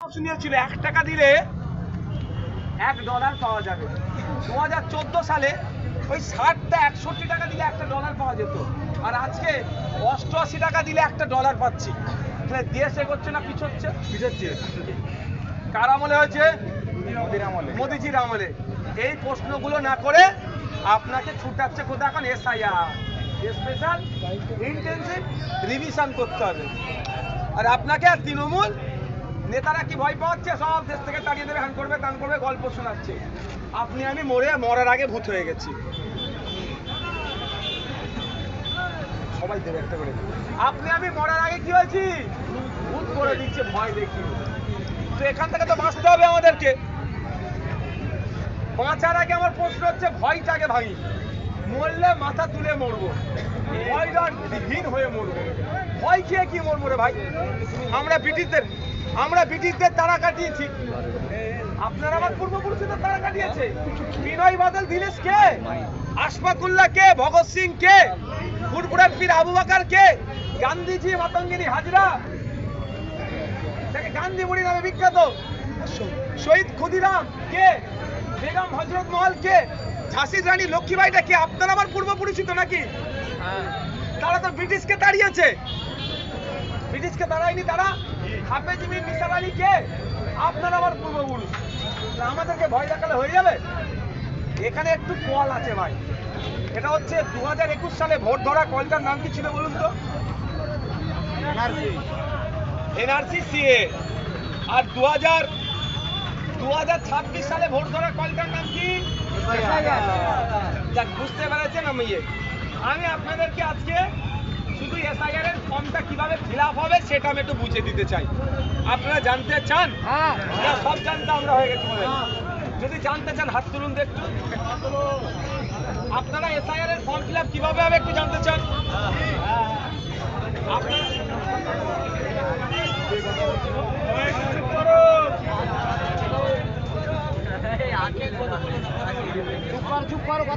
অপশনীয় ছিল এক টাকা দিলে এক ডলার পাওয়া যাবে। দু হাজার চোদ্দ সালে ওই ষাটটা একষট্টি টাকা দিলে একটা ডলার পাওয়া যেত। আর আজকে অষ্টআশি টাকা দিলে একটা ডলার পাচ্ছি। তাহলে দেশ এগোচ্ছে না পিছোচ্ছে? পিছোচ্ছে। কার আমলে হয়েছে? মোদিজির আমলে। এই প্রশ্নগুলো না করে আপনাকে ছুটাচ্ছে কোথাও এখন? এসআইআর স্পেশাল ইন্টেনসিভ রিভিশন করতে হবে। আর আপনাকে আর তৃণমূল নেতারা কি ভয় পাচ্ছে? সব দেশ থেকে তাড়িয়ে দেবে, হ্যান করবে তান করবে, গল্প শোনাচ্ছে। আপনি, আমি মরে, মরার আগে ভূত হয়ে গেছি। সবাই দেবে একটা করে। আপনি, আমি মরার আগে কি হয়েছি? ভূত করে দিচ্ছে, ভয় দেখি। তো এখান থেকে তো বাঁচতে হবে আমাদেরকে। বাঁচার আগে আমার প্রশ্ন হচ্ছে, ভয়টাকে ভাঙি। মরলে মাথা তুলে মরবো। ভয়টা হীন হয়ে মরবো। ভয় খেয়ে কি মরবো রে ভাই? আমরা ব্রিটিশদের আমরা ব্রিটিশদের তারা কাটিয়েছি। আপনারা আমার পূর্বপুরুষদের তারা কাটিয়েছে। বিনয় বাদল দীনেশ কে? আশফাকুল্লাহ কে? ভগৎ সিং কে? ফুরফুরার পীর আবু বাকার কে? গান্ধীজি মাতঙ্গিনী হাজরা? তাকে গান্ধী বুড়ি নামে বিখ্যাত। শহীদ ক্ষুদিরাম কে? বেগম হজরত মহল কে? ঝাঁসির রানী লক্ষ্মীবাইটা কে? আপনার আমার পূর্বপুরুষিত নাকি? তারা তো ব্রিটিশকে তাড়িয়েছে। ব্রিটিশকে তাড়ায়নি তারা? হাফেজ মির নিসার আলী কে আপনার আমার পূর্বপুরুষ। আমাদেরকে ভয় দেখালে হয়ে যাবে? এখানে একটু কল আছে ভাই। এটা হচ্ছে দু হাজার একুশ সালে ভোট ধরা কলটার নাম কি ছিল বলুন তো? এনআরসি। সিএ। আর দু হাজার দু হাজার ছাব্বিশ সালে ভোট ধরা কলটার নাম কি? বুঝতে পেরেছেন আমি। আমি আপনাদেরকে আজকে শুধু এসআইআর এর ফর্মটা কীভাবে ফিল আপ হবে সেটা আমি একটু বুঝিয়ে দিতে চাই। আপনারা জানতে চান? না সব জানতে আমরা হয়ে গেছি মনে যদি জানতে চান হাত তুলুন তো একটু। আপনারা এসআইআর এর ফর্ম ফিল আপ কীভাবে হবে একটু জানতে চান?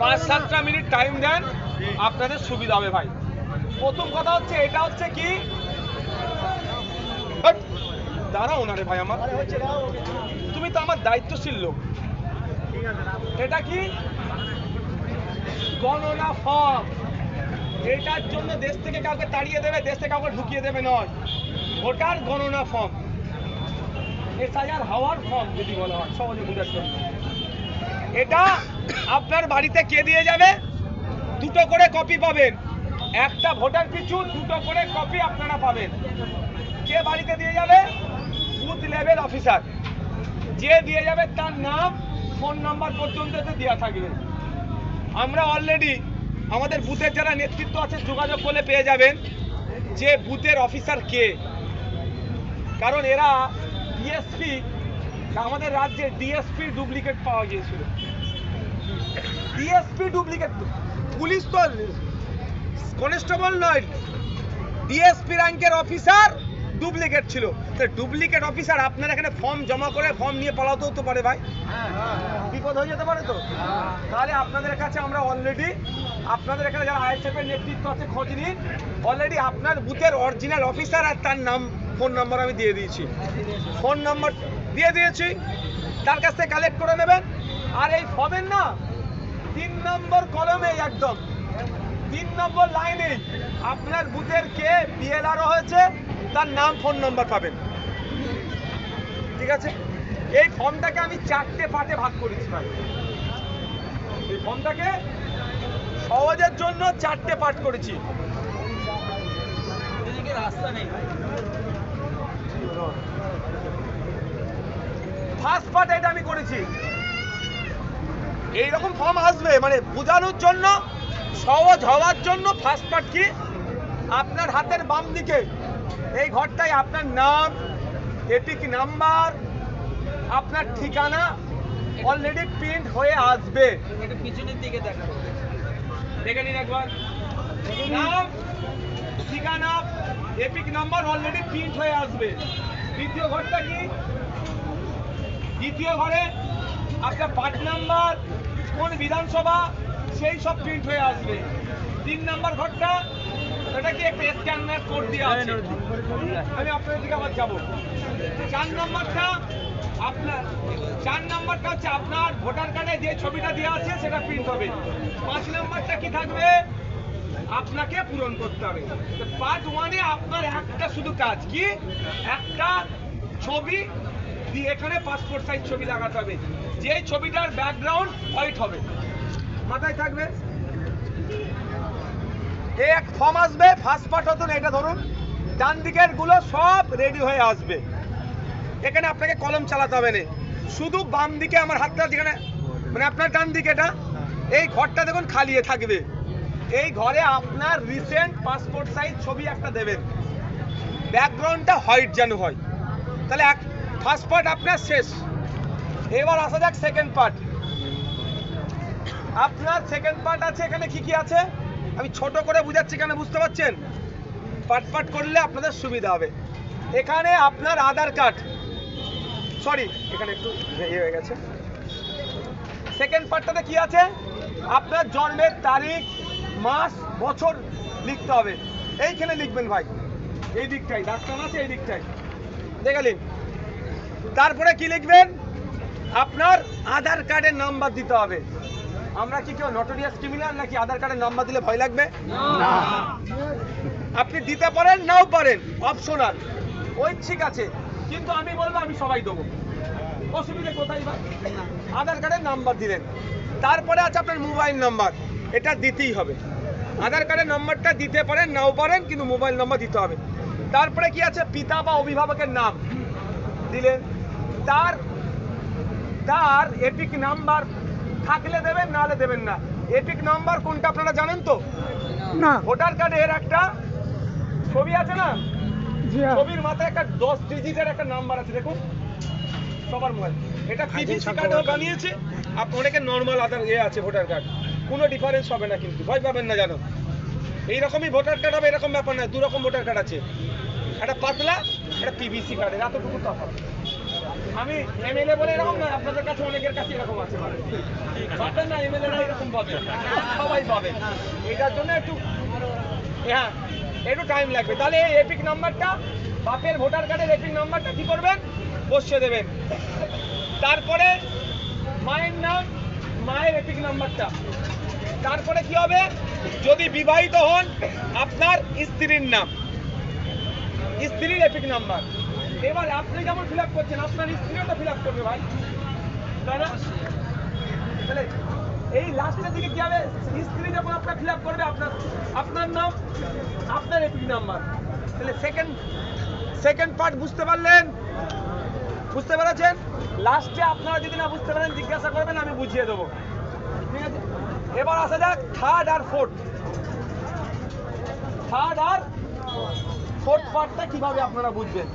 পাঁচ সাতটা মিনিট টাইম দেন। আপনাদের সুবিধা হবে ভাই। প্রথম কথা হচ্ছে, এটা হচ্ছে কি! দাঁড়াও না রে ভাই আমার। তুমি তো আমার দায়িত্বশীল লোক। এটা কি? গণনা ফর্ম এটার জন্য দেশ থেকে কাউকে তাড়িয়ে দেবে, দেশ থেকে কাউকে ঢুকিয়ে দেবে নয়। ভোটার গণনা ফর্ম এসআইআর হাওয়ার ফর্ম যদি বলা হয়, সহজে বোঝার জন্য এটা আপনার বাড়িতে কে দিয়ে যাবে? দুটো করে কপি পাবেন। একটা ভোটার পিছু দুটো করে কপি আপনারা পাবেন? কে বাড়িতে দিয়ে যাবে? বুথ লেভেল অফিসার যে দিয়ে যাবে তার নাম ফোন নাম্বার পর্যন্ত দেওয়া থাকবে। আমরা অলরেডি আমাদের বুথের যারা নেতৃত্ব আছে, যোগাযোগ করলে পেয়ে যাবেন যে বুথের অফিসার কে। কারণ এরা ডিএসপি আমাদের রাজ্যে ডিএসপি ডুপ্লিকেট পাওয়া গিয়েছিল। ডিএসপি ডুপ্লিকেট পুলিশ তো কনস্টেবল নয়, ডিএসপি র্যাঙ্কের অফিসার ডুপ্লিকেট ছিল। ডুপ্লিকেট অফিসার আপনার এখানে ফর্ম জমা করে, ফর্ম নিয়ে পালাতেও হতে পারে ভাই। বিপদ হয়ে যেতে পারে তো? তাহলে আপনাদের কাছে আমরা অলরেডি আপনাদের এখানে যারা আইএসএফ এর নেতৃত্ব আছে, খোঁজ নিন। অলরেডি আপনার বুথের অরিজিনাল অফিসার আর তার নাম ফোন নাম্বার আমি দিয়ে দিয়েছি। ফোন নাম্বার দিয়ে দিয়েছি। তার কাছ থেকে কালেক্ট করে নেবেন। আর এই ফর্মের না, তিন নম্বর কলমে একদম। তিন নম্বর লাইনে আপনার বুথের কে বিএলআরও হয়েছে তার নাম ফোন নম্বর পাবেন। ঠিক আছে? এই ফর্মটাকে আমি চারটে পার্টে ভাগ করেছি ভাই। এই ফর্মটাকে সহজের জন্য চারটে পার্ট করেছি। রাস্তা নেই ফার্স্ট পার্ট এটা আমি করেছি। এইরকম ফর্ম আসবে মানে বোঝানোর জন্য সহজ হওয়ার জন্য ফার্স্ট পার্ট কি? আপনার হাতের বাম দিকে। এই ঘরটায় আপনার নাম এপিক নাম্বার আপনার ঠিকানা অলরেডি প্রিন্ট হয়ে আসবে। পিছনের দিকে দেখা দেখে নিন একবার। নাম ঠিকানা এপিক নাম্বার অলরেডি প্রিন্ট হয়ে আসবে। দ্বিতীয় ঘরটা কি? দ্বিতীয় ঘরে আপনার পার্ট নাম্বার কোন বিধানসভা? সেই সব প্রিন্ট হয়ে আসবে। তিন নাম্বার ঘরটা এটা কি একটা স্ক্যানার কোড দিয়ে আছে? আমি আপনাদের দিকে আবার যাব। চার নম্বরটা আপনার চার নম্বরটা হচ্ছে আপনার ভোটার কার্ডে যে ছবিটা দেওয়া আছে সেটা প্রিন্ট হবে। পাঁচ নম্বরটা কি থাকবে? আপনাকে পূরণ করতে হবে। পার্ট ওয়ানে আপনার একটা শুধু কাজ কি? একটা ছবি দিয়ে এখানে পাসপোর্ট সাইজ ছবি লাগাতে হবে। যে ছবিটার ব্যাকগ্রাউন্ড হোয়াইট হবে। মাথায় থাকবে। এক ফর্ম আসবে ফার্স্ট পার্ট হতো না, এটা ধরুন। ডান দিকেরগুলো সব রেডি হয়ে আসবে। এখানে আপনাকে কলম চালাতে হবে না। শুধু বাম দিকে আমার হাতটা যেখানে মানে আপনার ডান দিকে এটা, এই ঘরটা দেখুন খালিয়ে থাকবে। এই ঘরে আপনার রিসেন্ট পাসপোর্ট সাইজ ছবি একটা দেবেন। ব্যাকগ্রাউন্ডটা হোয়াইট যেন হয়। তাহলে এক ফার্স্ট পার্ট আপনার শেষ। এবার আসা যাক সেকেন্ড পার্ট আপনার সেকেন্ড পার্ট আছে, এখানে কি কি আছে? আমি ছোট করে বুঝাচ্ছি কেন, বুঝতে পারছেন? পাট পাট করলে আপনাদের সুবিধা হবে। এখানে আপনার আধার কার্ড সরি এখানে একটু ইয়ে হয়ে গেছে। সেকেন্ড পার্টটাতে কি আছে? আপনার জন্মের তারিখ, মাস, বছর লিখতে হবে। এইখানে লিখবেন ভাই। এই দিকটাই, ডাক্তার আছে এই দিকটাই। দেখলেন তারপরে কি লিখবেন? আপনার আধার কার্ডের নাম্বার দিতে হবে। আমরা কি কেউ নটোরিয়াস ক্রিমিনাল নাকি আধার কার্ডের নাম্বার দিলে ভয় লাগবে? আপনি দিতে পারেন নাও পারেন অপশনাল ঐচ্ছিক আছে। কিন্তু আমি বলব আমি সবাই দেবো। অসুবিধা কোথায় ভাই আধার কার্ডের নাম্বার দিলেন। তারপরে আছে আপনার মোবাইল নাম্বার এটা দিতেই হবে। আধার কার্ডের নাম্বারটা দিতে পারেন নাও পারেন কিন্তু মোবাইল নাম্বার দিতে হবে। তারপরে কি আছে? পিতা বা অভিভাবকের নাম। দিলেন। তার তার এপিক নাম্বার থাকলে দেবেন নাহলে দেবেন না। এপিক নাম্বার কোনটা আপনারা জানেন তো? না। ভোটার কার্ডের একটা ছবি আছে না? জি হ্যাঁ। ছবির মাথায় একটা দশ ডিজিটের একটা নাম্বার আছে দেখুন। সবার মোবাইল। এটা পিভিসি কার্ডও বানিয়েছে। আপ অনেকে নর্মাল আধার এ আছে ভোটার কার্ড। কোনো ডিফারেন্স হবে না কিন্তু। ভয় পাবেন না জানো এইরকমই ভোটার কার্ড হবে এরকম ব্যাপার না দু রকম ভোটার কার্ড আছে। একটা পাতলা একটা পিভিসি কার্ডের। এতটুকু তফাৎ। আমি এমএলএ বলে এরকম না আপনাদের কাছে অনেকের কাছে এরকম আছে। ভাববেন না এমএলএ এরকম পাবে সবাই পাবে এটার জন্য একটু হ্যাঁ একটু টাইম লাগবে। তাহলে এই এপিক নাম্বারটা বাপের ভোটার কার্ডের এপিক নাম্বারটা কি করবেন? বসিয়ে দেবেন। তারপরে মায়ের নাম, মায়ের এপিক নাম্বারটা তারপরে কি হবে? যদি বিবাহিত হন, আপনার স্ত্রীর নাম। স্ত্রীর এপিক নাম্বার এবার আপনি যেমন ফিল আপ করছেন, আপনার স্ত্রীও তো ফিল আপ করবে ভাই। তাই না? এই লাস্টের দিকে কি হবে? স্ত্রী যখন আপনার ফিল আপ করবে, আপনার আপনার নাম, আপনার এপিক নাম্বার তাহলে সেকেন্ড সেকেন্ড পার্ট বুঝতে পারলেন? বুঝতে পেরেছেন? লাস্টে আপনারা যদি না বুঝতে পারেন, জিজ্ঞাসা করবেন, আমি বুঝিয়ে দেবো। ঠিক আছে? এবার আসা যাক থার্ড আর ফোর্থ থার্ড আর ফোর্থ পার্টটা কীভাবে আপনারা বুঝবেন?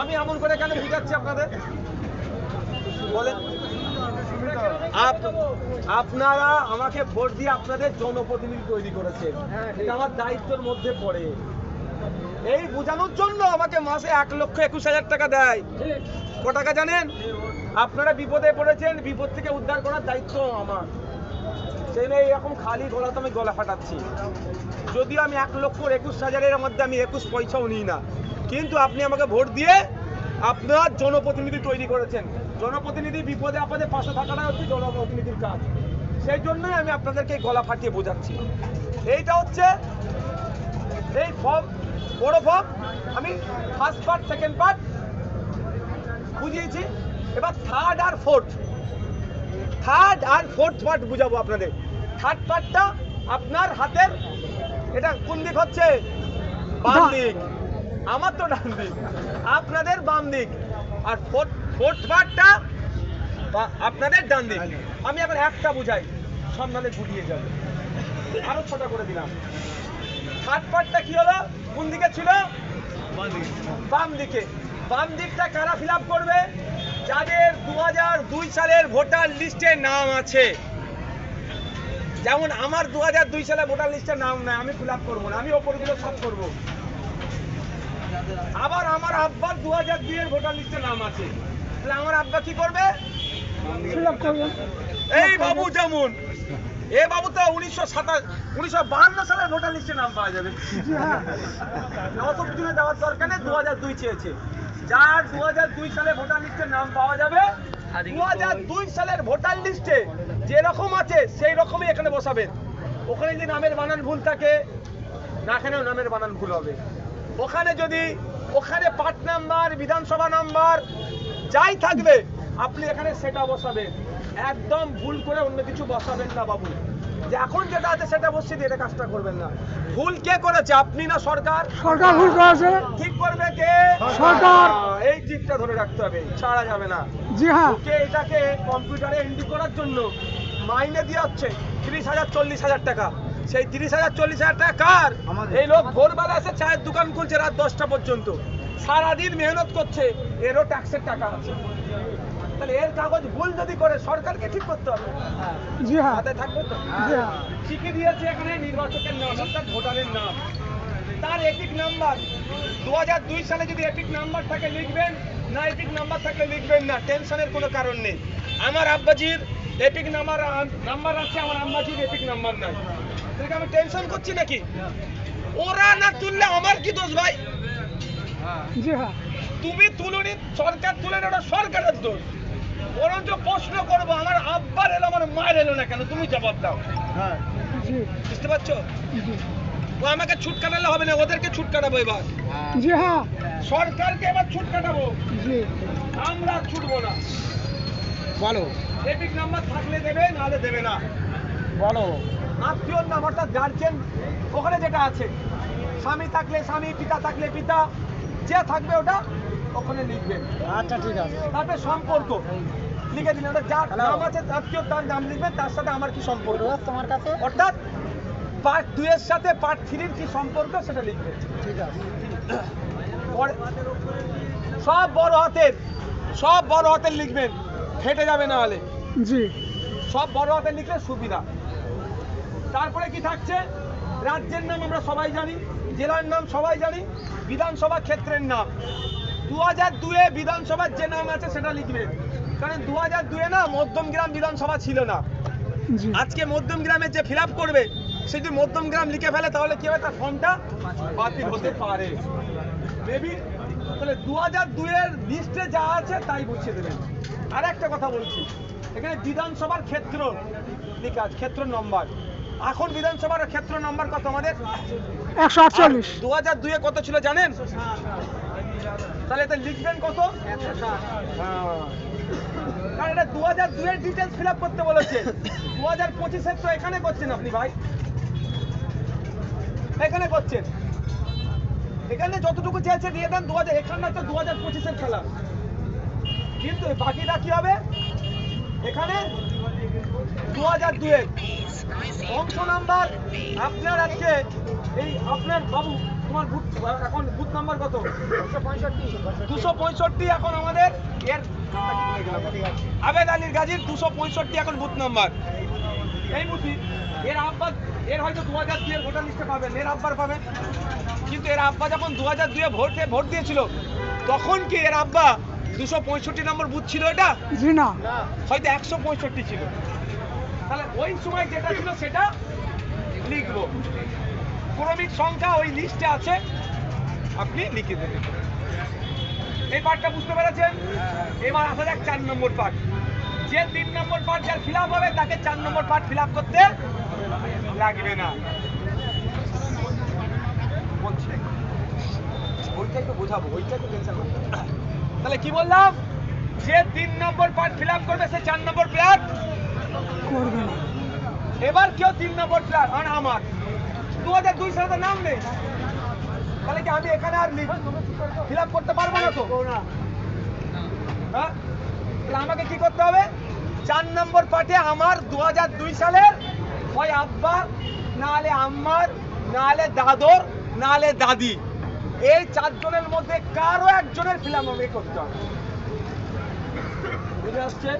আমি এমন করে কেন বুঝাচ্ছি আপনাদের? বলেন। আপনারা আমাকে ভোট দিয়ে আপনাদের জনপ্রতিনিধি তৈরি করেছেন। এটা আমার দায়িত্বের মধ্যে পড়ে। এই বোঝানোর জন্য আমাকে মাসে এক লক্ষ একুশ হাজার টাকা দেয়। ক টাকা জানেন? আপনারা বিপদে পড়েছেন, বিপদ থেকে উদ্ধার করার দায়িত্ব আমার। সেই নিয়ে এরকম খালি গলাতে আমি গলা ফাটাচ্ছি। যদিও আমি এক লক্ষ একুশ হাজারের মধ্যে আমি একুশ পয়সাও নিই না। কিন্তু আপনি আমাকে ভোট দিয়ে আপনার জনপ্রতিনিধি তৈরি করেছেন। জনপ্রতিনিধি বিপদে আপদে পাশে থাকাটা হচ্ছে জনপ্রতিনিধির কাজ। সেই জন্যই আমি আপনাদেরকে গলা ফাটিয়ে বোঝাচ্ছি। এইটা হচ্ছে এই ফর্ম বড় ফর্ম আমি ফার্স্ট পার্ট সেকেন্ড পার্ট বুঝিয়েছি। এবার থার্ড আর ফোর্থ থার্ড আর ফোর্থ পার্ট বুঝাবো আপনাদের। থার্ড পার্টটা আপনার হাতের এটা কোন দিক হচ্ছে? বাম দিক। আমার তো ডান দিক। আপনাদের বাম দিক। আর ফোর্থ ফোর্থ পার্টটা আপনাদের ডান দিক। আমি এখন একটা বুঝাই সব নালে গুলিয়ে যাবে। আরও ছোট করে দিলাম। থার্ড পার্টটা কি হলো? কোন দিকে ছিল? বাম দিকে। বাম দিকটা কারা ফিল করবে? যাদের দু দুই সালের ভোটার লিস্টে নাম আছে। যেমন আমার দু হাজার দুই সালে ভোটার লিস্টে নাম নাই আমি ফিল আপ করব না আমি ওপরগুলো সব করব। আবার আমার আব্বার দু হাজার দুইয়ের ভোটার লিস্টে নাম আছে। তাহলে আমার আব্বা কি করবে? এই বাবু যেমন এ বাবু তো উনিশশো সাতাশ উনিশশো বাহান্ন সালে ভোটার লিস্টে নাম পাওয়া যাবে। অত যাওয়ার দরকার নেই দু হাজার দুই চেয়েছে। যার দু হাজার দুই সালে ভোটার লিস্টে নাম পাওয়া যাবে দু হাজার দুই সালের ভোটার লিস্টে যেরকম আছে সেই রকমই এখানে বসাবেন। ওখানে যদি নামের বানান ভুল থাকে না এখানেও নামের বানান ভুল হবে। ওখানে যদি ওখানে পার্ট নাম্বার বিধানসভা নাম্বার যাই থাকবে আপনি এখানে সেটা বসাবেন। একদম ভুল করে অন্য কিছু বসাবেন না বাবু। যে এখন যেটা আছে সেটা বসিয়ে দিয়ে এটা কাজটা করবেন না। ভুল কে করেছে? আপনি না সরকার? সরকার ভুল করেছে। ঠিক করবে কে? সরকার। এই দিকটা ধরে রাখতে হবে ছাড়া যাবে না। জি হ্যাঁ। ওকে এটাকে কম্পিউটারে এন্ট্রি করার জন্য মাইনে দিয়ে হচ্ছে তিরিশ হাজার চল্লিশ হাজার টাকা। সেই তিরিশ হাজার চল্লিশ হাজার টাকা কার? এই লোক ভোরবেলা এসে চায়ের দোকান খুলছে রাত দশটা পর্যন্ত। সারাদিন মেহনত করছে এরও ট্যাক্সের টাকা আছে। তাহলে এর কাগজ ভুল যদি করে সরকারকে ঠিক করতে হবে। জি হ্যাঁ। হাতে থাকবে তো। জি হ্যাঁ। শিখে দিয়েছে এখানে নির্বাচকের নাম অর্থাৎ ভোটারের নাম। তার এপিক নাম্বার। দু দুই সালে যদি এপিক নাম্বার থাকে লিখবেন। না এপিক নাম্বার থাকলে লিখবেন না। টেনশনের কোনো কারণ নেই। আমার আব্বাজির এপিক নাম্বার নাম্বার আছে আমার আম্বাজির এপিক নাম্বার নাই। তাহলে আমি টেনশন করছি নাকি? ওরা না তুললে আমার কি দোষ ভাই? জি হ্যাঁ। তুমি তুলনি সরকার তুলে ওটা সরকারের দোষ। বরঞ্চ প্রশ্ন করব আমার আব্বার এলো আমার মায়ের এলো না কেন? তুমি জবাব দাও। জি বুঝতে পারছ? ও আমাকে ছুট কাটালে হবে না ওদেরকে ছুট কাটাবো এবার। জি হ্যাঁ। সরকারকে এবার ছুট কাটাবো। জি। আমরা আর ছুটবো না। বলো। এপিক নাম্বার থাকলে দেবে নাহলে দেবে না। বলো। আত্মীয়র নাম অর্থাৎ গার্জেন ওখানে যেটা আছে। স্বামী থাকলে স্বামী পিতা থাকলে পিতা যে থাকবে ওটা ওখানে লিখবেন। আচ্ছা ঠিক আছে। তারপরে সম্পর্ক। লিখে দিলেন। ওটা যার নাম আছে আত্মীয়র তার নাম লিখবেন তার সাথে আমার কি সম্পর্ক? তোমার কাছে? অর্থাৎ পার্ট দুই এর সাথে পার্ট থ্রির কি সম্পর্ক সেটা লিখবেন ঠিক আছে। সব বড় হাতের সব বড় হাতের লিখবেন ফেটে যাবে না হলে। জি। সব বড় হাতের লিখলে সুবিধা। তারপরে কি থাকছে? রাজ্যের নাম আমরা সবাই জানি জেলার নাম সবাই জানি বিধানসভা ক্ষেত্রের নাম। দু হাজার দুয়ে বিধানসভার যে নাম আছে সেটা লিখবেন কারণ দু হাজার দুয়ে না মধ্যমগ্রাম বিধানসভা ছিল না। আজকে মধ্যমগ্রামে যে ফিল করবে সে যদি মধ্যমগ্রাম লিখে ফেলে তাহলে কি হবে? তার ফর্মটা বাতিল হতে পারে। মেবি তাহলে দু হাজার দুইয়ের লিস্টে যা আছে তাই বুঝিয়ে দেবেন। আর একটা কথা বলছি। এখানে বিধানসভার ক্ষেত্র লেখা ক্ষেত্র নম্বর। এখন বিধানসভার ক্ষেত্র নম্বর কত আমাদের? একশো আটচল্লিশ। দু হাজার দুয়ে কত ছিল জানেন? তাহলে এটা লিখবেন কত? হ্যাঁ। কারণ এটা দু হাজার দুয়ের ডিটেলস ফিল আপ করতে বলেছে। দু হাজার পঁচিশের তো এখানে করছেন আপনি ভাই। এখানে করছেন। এখানে যতটুকু চেয়েছে দিয়ে দেন দু হাজার, এখানে তো দু হাজার পঁচিশের খেলা। কিন্তু বাকিটা কি হবে? এখানে দু হাজার দুয়ের অংশ নাম্বার আপনার আজকে এই আপনার বাবু, তোমার বুথ এখন বুথ নাম্বার কত? দুশো পঁয়ষট্টি। এখন আমাদের এর আবেদ আলীর গাজীর দুশো পঁয়ষট্টি এখন বুথ নাম্বার। এই বুথি এর আব্বা এর হয়তো দু হাজার দুয়ের ভোটার লিস্টে পাবেন এর আব্বার পাবেন। কিন্তু এর আব্বা যখন দু হাজার দুয়ে ভোট ভোট দিয়েছিল তখন কি এর আব্বা দুশো পঁয়ষট্টি নম্বর বুথ ছিল এটা? জি না। হয়তো একশো পঁয়ষট্টি ছিল। তাহলে ওই সময় যেটা ছিল সেটা লিখব ক্রমিক সংখ্যা ওই লিস্টে আছে আপনি লিখে দেবেন। এই পার্টটা বুঝতে পেরেছেন? এবার আসা যাক চার নম্বর পার্ট যে তিন নম্বর পার্ট যার ফিল হবে তাকে চার নম্বর পার্ট ফিল করতে লাগবে না। বলছি। ওইটা একটু বোঝাবো ওইটা একটু টেনশন তাহলে কি বললাম? যে তিন নম্বর পার্ট ফিল করবে সে চার নম্বর প্লেয়ার করবে না। এবার কেউ তিন নম্বর প্লেয়ার আর আমার? দু হাজার দুই সালে নাম নেই। তাহলে কি আমি এখানে আর ফিল আপ করতে পারব না তো? হ্যাঁ? তাহলে আমাকে কি করতে হবে? চার নম্বর পার্টে আমার দু হাজার দুই সালের হয় আব্বা নাহলে আম্মার নাহলে দাদর নাহলে দাদি। এই চারজনের মধ্যে কারও একজনের ফিলাম আমাকে করতে হবে। বুঝে আসছে?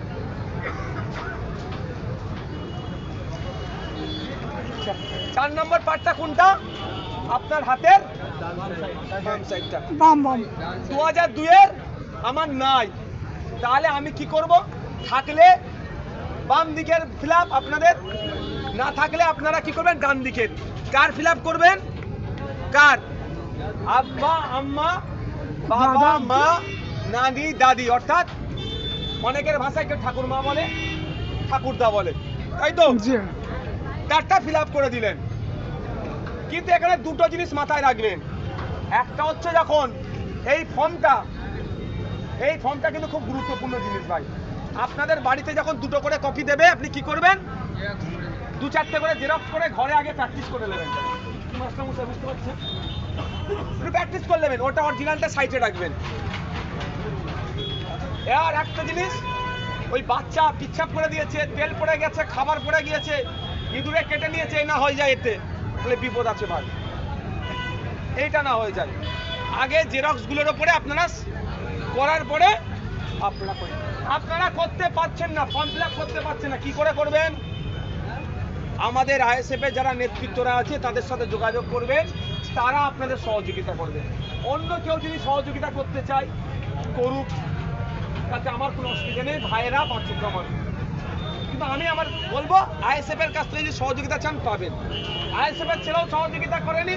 চার নম্বর পার্টটা কোনটা? আপনার হাতের বাম বাম দু হাজার দুয়ের আমার নাই। তাহলে আমি কি করব? থাকলে বাম দিকের ফিল আপনাদের না থাকলে আপনারা কি করবেন? ডান দিকের। কার ফিল করবেন? কার? আব্বা আম্মা বাবা মা নানি দাদি। অর্থাৎ অনেকের ভাষায় কেউ ঠাকুর মা বলে ঠাকুরদা বলে। তাই তো? জি। কার্ডটা ফিল করে দিলেন। কিন্তু এখানে দুটো জিনিস মাথায় রাখবেন। একটা হচ্ছে যখন এই ফর্মটা এই ফর্মটা কিন্তু খুব গুরুত্বপূর্ণ জিনিস ভাই। আপনাদের বাড়িতে যখন দুটো করে কপি দেবে, আপনি কি করবেন? দু চারটে করে জেরক্স করে ঘরে আগে প্র্যাকটিস করে নেবেন। কি মাস্টার মশাই বুঝতে পারছেন? প্র্যাকটিস করে নেবেন, ওটা অরিজিনালটা সাইডে রাখবেন। আর একটা জিনিস, ওই বাচ্চা পিচ্ছাপ করে দিয়েছে, তেল পড়ে গেছে, খাবার পড়ে গিয়েছে, ইঁদুরে কেটে নিয়েছে, এই না হয়ে যায় এতে। তাহলে বিপদ আছে ভাই। এইটা না হয়ে যায়। আগে জেরক্সগুলোর উপরে আপনারা করার পরে আপনারা আপনারা করতে পারছেন না ফর্ম ফিল করতে পারছেন না, কি করে করবেন? আমাদের আইএসএফ এর যারা নেতৃত্বরা আছে, তাদের সাথে যোগাযোগ করবেন, তারা আপনাদের সহযোগিতা করবে। অন্য কেউ যদি সহযোগিতা করতে চায়, করুক। তাতে আমার কোনো অসুবিধা নেই, ভাইয়েরা আমার কিন্তু আমি আমার বলব, আইএসএফ এর কাছ থেকে যদি সহযোগিতা চান, পাবেন। আইএসএফ এর ছেলেও সহযোগিতা করেনি,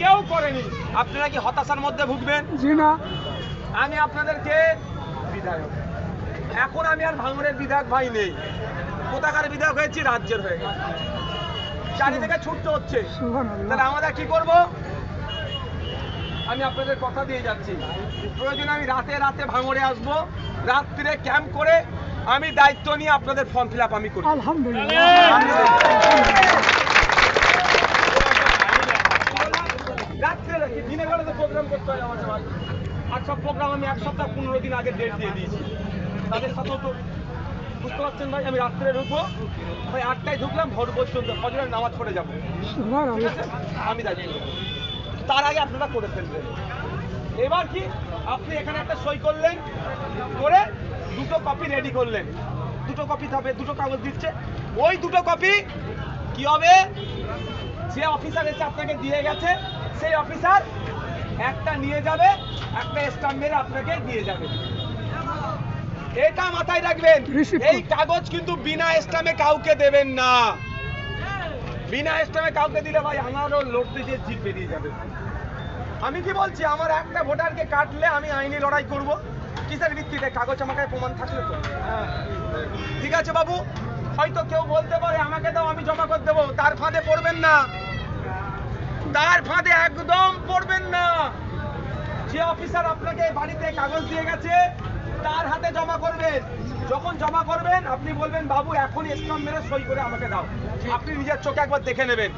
কেউ করেনি। আপনারা কি হতাশার মধ্যে ভুগবেন? না। আমি আপনাদেরকে বিধায়ক। এখন আমি আর ভাঙড়ের বিধায়ক ভাই নেই। কোথাকার বিধায়ক হয়েছি রাজ্যের হয়ে গেছে। চারিদিকে ছুটতে হচ্ছে। তাহলে আমরা কি করব? আমি আপনাদের কথা দিয়ে যাচ্ছি। প্রয়োজনে আমি রাতে রাতে ভাঙড়ে আসব। রাত্রে ক্যাম্প করে আমি দায়িত্ব নিয়ে আপনাদের ফর্ম ফিল আপ আমি করি। আলহামদুলিল্লাহ। রাত্রে দিনে বেলা তো প্রোগ্রাম করতে হয় আমাদের সব প্রোগ্রাম আমি এক সপ্তাহ পনেরো দিন আগে ডেট দিয়ে দিয়েছি। তাদের সাথেও তো বুঝতে পারছেন ভাই আমি রাত্রে ঢুকবো। ভাই আটটায় ঢুকলাম ভোর পর্যন্ত। ফজরের নামাজ পড়ে যাব। ঠিক আছে? আমি নেব। তার আগে আপনারা করে ফেলবেন। এবার কি? আপনি এখানে একটা সই করলেন করে দুটো কপি রেডি করলেন। দুটো কপি হবে দুটো কাগজ দিচ্ছে। ওই দুটো কপি কি হবে? যে অফিসার এসে আপনাকে দিয়ে গেছে সেই অফিসার একটা নিয়ে যাবে একটা স্টাম্প মেরে আপনাকে দিয়ে যাবে। এটা মাথায় রাখবেন এই কাগজ কিন্তু বিনা স্টামে কাউকে দেবেন না। বিনা স্টামে কাউকে দিলে ভাই আমারও লড়তে যে জিপ বেরিয়ে যাবে। আমি কি বলছি আমার একটা ভোটারকে কাটলে আমি আইনি লড়াই করব? কিসের ভিত্তিতে? কাগজ আমাকে প্রমাণ থাকলে তো। ঠিক আছে বাবু হয়তো কেউ বলতে পারে আমাকে দাও আমি জমা করে দেবো তার ফাঁদে পড়বেন না। তার ফাঁদে একদম পড়বেন না। যে অফিসার আপনাকে বাড়িতে কাগজ দিয়ে গেছে তার হাতে জমা করবেন। যখন জমা করবেন আপনি বলবেন বাবু এখন স্টাম্প মেরে সই করে আমাকে দাও। আপনি নিজের চোখে একবার দেখে নেবেন।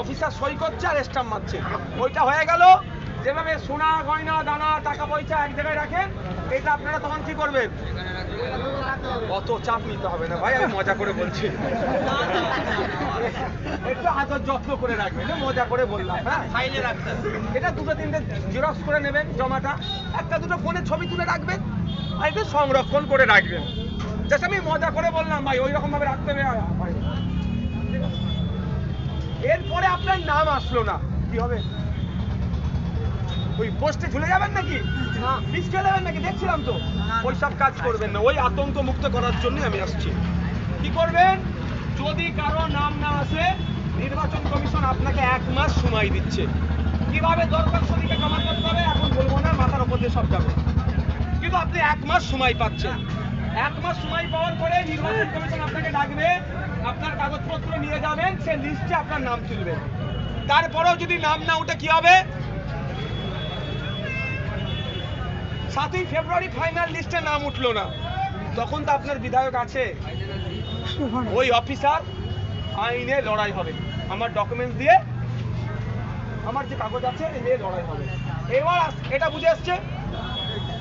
অফিসার সই করছে আর স্টাম্প মারছে। ওইটা হয়ে গেল। যেভাবে সোনা গয়না দানা টাকা পয়সা এক জায়গায় রাখেন এটা আপনারা তখন কি করবেন? অত চাপ নিতে হবে না ভাই আমি মজা করে বলছি। একটু আদর যত্ন করে রাখবেন মজা করে বললাম হ্যাঁ। ফাইলে রাখতে এটা দুটো তিনটে জেরক্স করে নেবেন জমাটা একটা দুটো ফোনে ছবি তুলে রাখবেন আর একটু সংরক্ষণ করে রাখবেন। জাস্ট আমি মজা করে বললাম ভাই ওই রকম ভাবে রাখতে হবে। এরপরে আপনার নাম আসলো না কি হবে? ওই পোস্টে ঝুলে যাবেন নাকি? পিছ চলে যাবেন নাকি? দেখছিলাম তো। ওই সব কাজ করবেন না। ওই আতঙ্ক মুক্ত করার জন্য আমি আসছি। কি করবেন? যদি কারও নাম না আসে নির্বাচন কমিশন আপনাকে এক মাস সময় দিচ্ছে। কীভাবে দরখাস্ত দিকে জমা করতে হবে এখন বলব না মাথার উপর দিয়ে সব যাবে। কিন্তু আপনি এক মাস সময় পাচ্ছেন। এক মাস সময় পাওয়ার পরে নির্বাচন কমিশন আপনাকে ডাকবে আপনার কাগজপত্র নিয়ে যাবেন সে লিস্টে আপনার নাম তুলবে। তারপরেও যদি নাম না উঠে কি হবে? সাতই ফেব্রুয়ারি ফাইনাল লিস্টে নাম উঠল না। তখন তো আপনার বিধায়ক আছে। ওই অফিসার আইনে লড়াই হবে। আমার ডকুমেন্টস দিয়ে আমার যে কাগজ আছে নিয়ে লড়াই হবে। এবার এটা বুঝে আসছে?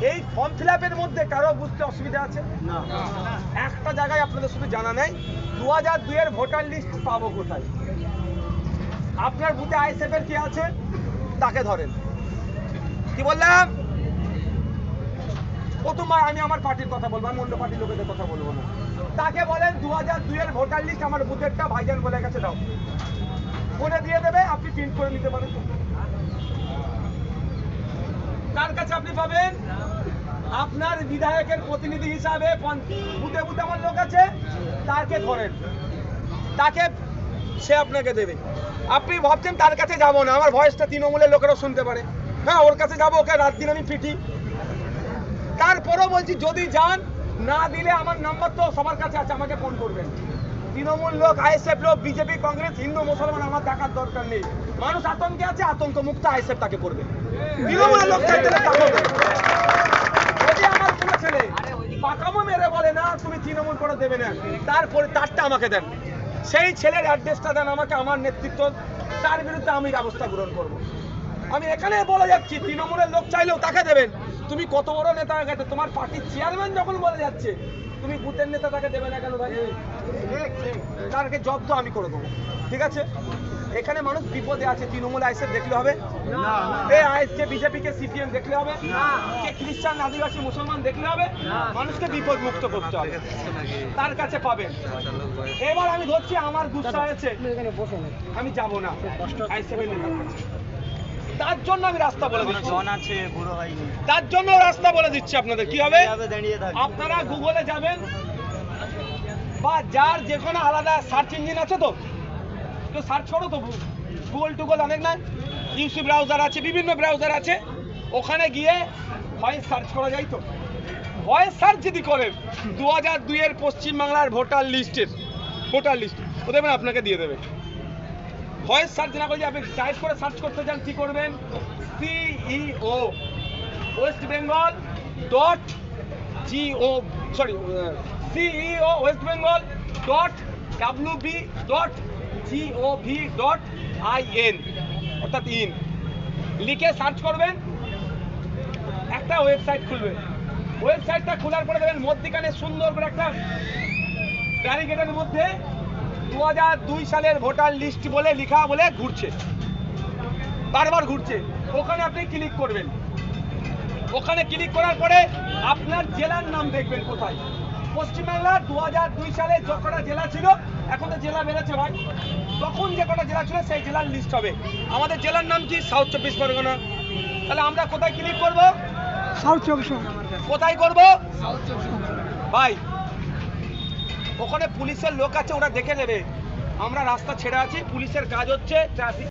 এই ফর্ম ফিল আপের মধ্যে কারও বুঝতে অসুবিধা আছে? না। একটা জায়গায় আপনাদের শুধু জানা নেই দু হাজার দুইয়ের ভোটার লিস্ট পাবো কোথায়? আপনার বুথে আইএসএফ এর কি আছে? তাকে ধরেন। কি বললাম? প্রথমবার আমি আমার পার্টির কথা বলব, আমি অন্য পার্টির লোকেদের কথা বলব না। তাকে বলেন দু হাজার দুইয়ের ভোটার লিস্ট আমার বুথেরটা ভাইজান বলে গেছে, দাও। ফোনে দিয়ে দেবে, আপনি প্রিন্ট করে নিতে পারেন। কার কাছে আপনি পাবেন? আপনার বিধায়কের প্রতিনিধি হিসাবে বুথে বুথে আমার লোক আছে, তাকে ধরেন। তাকে সে আপনাকে দেবে। আপনি ভাবছেন তার কাছে যাব না, আমার ভয়েসটা তৃণমূলের লোকেরা শুনতে পারে। হ্যাঁ ওর কাছে যাব, ওকে রাত দিন আমি পিটি। তারপরও বলছি, যদি যান, না দিলে আমার নাম্বার তো সবার কাছে আছে, আমাকে ফোন করবেন। তৃণমূল লোক, আইএসএফ লোক, বিজেপি, কংগ্রেস, হিন্দু, মুসলমান, আমার দেখার দরকার নেই। মানুষ আতঙ্কে আছে আতঙ্ক মুক্ত আইএসএফ তাকে করবে। তৃণমূলের লোক ছেলে বলে, না, তুমি তৃণমূল দেবে না। তারপরে তারটা আমাকে দেন। সেই ছেলের অ্যাড্রেসটা দেন আমাকে, আমার নেতৃত্ব। তার বিরুদ্ধে আমি ব্যবস্থা গ্রহণ করব। আমি যাচ্ছি, তৃণমূলের লোক চাইলেও তাকে দেবেন। তুমি কত বড় নেতা হয়ে গেছে? তোমার পার্টির চেয়ারম্যান যখন বলে যাচ্ছে তুমি বুথের নেতা তাকে দেবে না কেন ভাই তারকে জব্দ আমি করে দেবো। ঠিক আছে? এখানে মানুষ বিপদে আছে। তৃণমূল আইসে দেখলে হবে? এ আইএসকে বিজেপি কে সিপিএম দেখলে হবে? কে খ্রিস্টান আদিবাসী মুসলমান দেখলে হবে? মানুষকে বিপদ মুক্ত করতে হবে। তার কাছে পাবেন এবার আমি ধরছি আমার গুসা হয়েছে। আমি যাব না। কাছে। তার জন্য আমি রাস্তা বলে দিচ্ছি। তার জন্য রাস্তা বলে দিচ্ছি আপনাদের। কি হবে? আপনারা গুগলে যাবেন বা যার যে কোনো আলাদা সার্চ ইঞ্জিন আছে তো তো সার্চ করো তো গুগল টুগল অনেক না ইউসি ব্রাউজার আছে বিভিন্ন ব্রাউজার আছে। ওখানে গিয়ে ভয়েস সার্চ করা যায় তো। ভয়েস সার্চ যদি করেন দু হাজার দুইয়ের পশ্চিমবাংলার ভোটার লিস্টের ভোটার লিস্ট ও দেবেন আপনাকে দিয়ে দেবে। ভয়েস সার্চ না করে আপনি টাইপ করে সার্চ করতে চান, কি করবেন? CEO West Bengal dot GO sorry CEO West Bengal dot WB dot GOV dot IN অর্থাৎ ইন লিখে সার্চ করবেন, একটা ওয়েবসাইট খুলবে ওয়েবসাইটটা খোলার পরে দেবেন মধ্যিখানে সুন্দর করে একটা ব্যারিকেডের মধ্যে দু হাজার দুই সালের ভোটার লিস্ট বলে লেখা বলে ঘুরছে। বারবার ঘুরছে। ওখানে আপনি ক্লিক করবেন। ওখানে ক্লিক করার পরে আপনার জেলার নাম দেখবেন কোথায়। পশ্চিমবাংলার দু হাজার দুই সালে যে কটা জেলা ছিল এখন তো জেলা বেড়েছে ভাই। তখন যে কটা জেলা ছিল সেই জেলার লিস্ট হবে। আমাদের জেলার নাম কি? সাউথ চব্বিশ পরগনা। তাহলে আমরা কোথায় ক্লিক করব? সাউথ চব্বিশ কোথায় করব? ভাই ওখানে পুলিশের লোক আছে, ওরা দেখে নেবে। আমরা রাস্তা ছেড়ে আছি, পুলিশের কাজ হচ্ছে ট্রাফিক